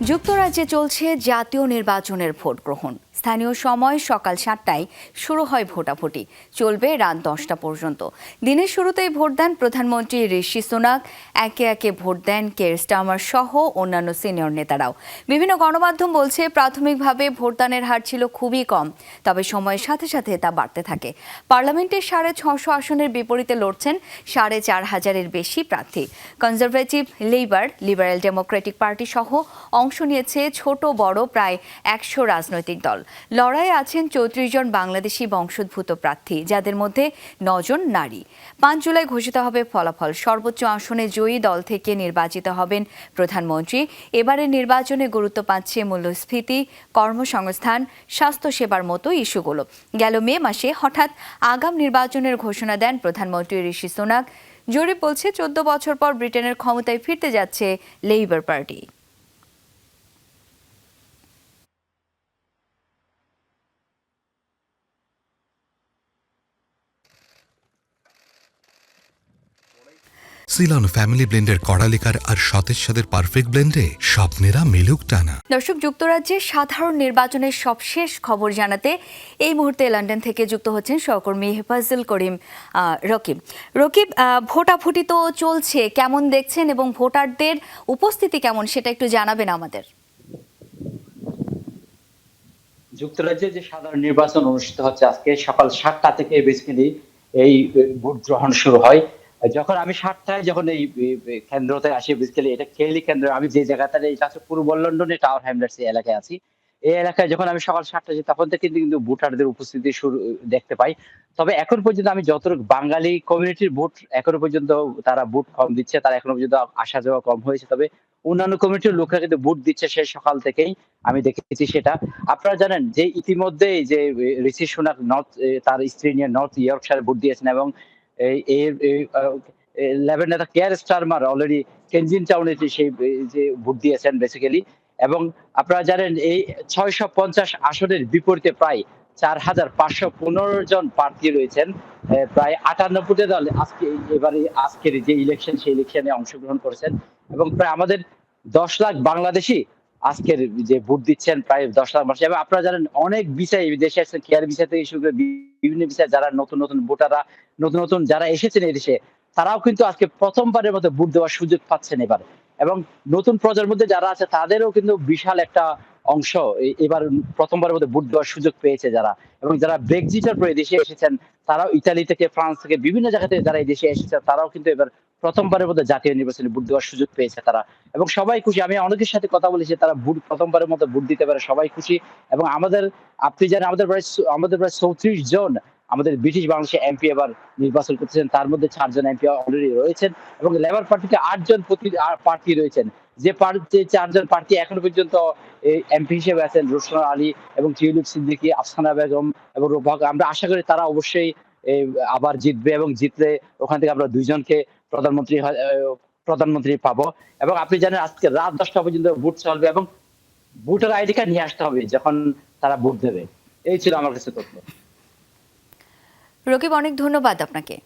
যুক্তরাজ্যে চলছে জাতীয় নির্বাচনের ভোট গ্রহণ স্থানীয় সময় সকাল সাতটায় শুরু হয় ভোটাভুটি। চলবে রাত দশটা পর্যন্ত। দিনের শুরুতেই ভোট দেন প্রধানমন্ত্রী ঋষি সোনাক। একে একে ভোট দেন কের স্টামার সহ অন্যান্য সিনিয়র নেতারাও। বিভিন্ন গণমাধ্যম বলছে, প্রাথমিকভাবে ভোটদানের হার ছিল খুবই কম, তবে সময়ের সাথে সাথে তা বাড়তে থাকে। পার্লামেন্টের সাড়ে ছশো আসনের বিপরীতে লড়ছেন সাড়ে চার হাজারের বেশি প্রার্থী। Conservative Labour Liberal Democratic Party সহ অংশ নিয়েছে ছোট বড় প্রায় একশো রাজনৈতিক দল। লড়াইয়ে আছেন চৌত্রিশ জন বাংলাদেশি বংশোদ্ভূত প্রার্থী, যাদের মধ্যে নজন নারী। পাঁচ জুলাই ঘোষিত হবে ফলাফল। সর্বোচ্চ আসনে জয়ী দল থেকে নির্বাচিত হবেন প্রধানমন্ত্রী। এবারের নির্বাচনে গুরুত্ব পাচ্ছে মূল্যস্ফীতি, কর্মসংস্থান, স্বাস্থ্যসেবার মতো ইস্যুগুলো। গেল মে মাসে হঠাৎ আগাম নির্বাচনের ঘোষণা দেন প্রধানমন্ত্রী ঋষি সোনাক। জরিপ বলছে, চোদ্দ বছর পর ব্রিটেনের ক্ষমতায় ফিরতে যাচ্ছে লেইবার পার্টি। সিলন ফ্যামিলি ব্লেন্ডের কড়ালিকার আর সতেজ সাদের পারফেক্ট ব্লেন্ডে স্বপ্নেরা মেলুক টানা। দর্শক যুক্তরাজ্যের সাধারণ নির্বাচনের সবশেষ খবর জানাতে এই মুহূর্তে লন্ডন থেকে যুক্ত হচ্ছেন সহকর্মী হেফাজুল করিম রকিব। রকিব ভোটাভুটি তো চলছে কেমন দেখছেন এবং ভোটারদের উপস্থিতি কেমন সেটা একটু জানাবেন আমাদের। যুক্তরাজ্যে যে সাধারণ নির্বাচন অনুষ্ঠিত হচ্ছে আজকে সকাল সাতটা থেকে বেসিক্যালি এই ভোট গ্রহণ শুরু হয়। যখন আমি সাতটায় যখন এই কেন্দ্রতে আসি বেসিক্যালি এটা কেলি কেন্দ্র, আমি যে জায়গাতে এটা হচ্ছে পূর্ব লন্ডনে টাওয়ার হ্যামলেটস এলাকায় আছি। এই এলাকায় যখন আমি সকাল সাতটা যাই তখন থেকে কিন্তু ভোটারদের উপস্থিতি শুরু, দেখতে পাই। তবে এখন পর্যন্ত আমি যতটুকু বাঙালি কমিউনিটির ভোট এখনও পর্যন্ত তারা ভোট কম দিচ্ছে, তারা এখনও পর্যন্ত আসা যাওয়া কম হয়েছে। তবে অন্যান্য কমিউনিটির লোকরা কিন্তু ভোট দিচ্ছে সে সকাল থেকেই, আমি দেখেছি সেটা। আপনারা জানেন যে ইতিমধ্যে যে ঋষি সোনাক নর্থ তার স্ত্রী নিয়ে নর্থ ইয়র্কশায়ারে ভোট দিয়েছেন এবং এই লেভেন নেতা কেয়ার স্টারমার? অলরেডি কেনজিন টাউনে সেই, যে ভোট দিয়েছেন বেসিক্যালি এবং আপনারা জানেন, এই ছয়শো পঞ্চাশ আসনের বিপরীতে প্রায় চার হাজার পাঁচশো পনেরো জন প্রার্থী রয়েছেন। প্রায় আটানব্বইটা দল আজকে, এবারে আজকের যে ইলেকশন সেই ইলেকশনে অংশগ্রহণ করেছেন। এবং প্রায় আমাদের দশ লাখ বাংলাদেশি আজকের যে ভোট দিচ্ছেন প্রায় দশ লাখ মানুষ। এবং আপনারা জানেন, অনেক বিষয় দেশে আসছেন কেয়ার বিষয় থেকে শুরু করে বিভিন্ন বিষয় যারা নতুন নতুন ভোটাররা, নতুন নতুন যারা এসেছেন এই দেশে, তারাও কিন্তু আজকে প্রথমবারের মতো ভোট দেওয়ার সুযোগ পাচ্ছেন এবার। এবং নতুন প্রজন্মের মধ্যে যারা আছে, তাদেরও কিন্তু বিশাল একটা অংশ এবার প্রথমবারের মধ্যে ভোট দেওয়ার সুযোগ পেয়েছে যারা। এবং যারা ব্রেক্সিটার পরে দেশে এসেছেন, তারাও ইতালি থেকে ফ্রান্স থেকে, বিভিন্ন জায়গা থেকে যারা এই দেশে এসেছে তারাও কিন্তু এবার প্রথমবারের মধ্যে জাতীয় নির্বাচনে ভোট দেওয়ার সুযোগ পেয়েছে তারা। এবং সবাই খুশি। আমি অনেকের সাথে কথা বলেছি, তারা ভোট প্রথমবারের মতো ভোট দিতে পারে, সবাই খুশি। এবং আমাদের, আপনি জানেন, আমাদের প্রায় আমাদের প্রায় চৌত্রিশ জন আমাদের ব্রিটিশ বাংলাদেশে এমপি এবার নির্বাচন করতেছেন। তার মধ্যে চারজন এমপি অলরেডি রয়েছেন এবং লেবার পার্টিতে আটজন প্রতি প্রার্থী রয়েছেন। যে পার্টি চারজন প্রার্থী এখনও পর্যন্ত এমপি হিসেবে আছেন রোশন আলী এবং টিউলিপ সিদ্দিকী, আফসানা বেগম এবং রোভাগ আমরা আশা করি তারা অবশ্যই আবার জিতবে এবং জিতলে ওখান থেকে আমরা দুইজনকে প্রধানমন্ত্রী প্রধানমন্ত্রী পাবো। এবং আপনি জানেন আজকে রাত দশটা পর্যন্ত ভোট চলবে এবং ভোটার আইডি কার্ড নিয়ে আসতে হবে যখন তারা ভোট দেবে। এই ছিল আমার কাছে তথ্য। রকিব, অনেক ধন্যবাদ আপনাকে।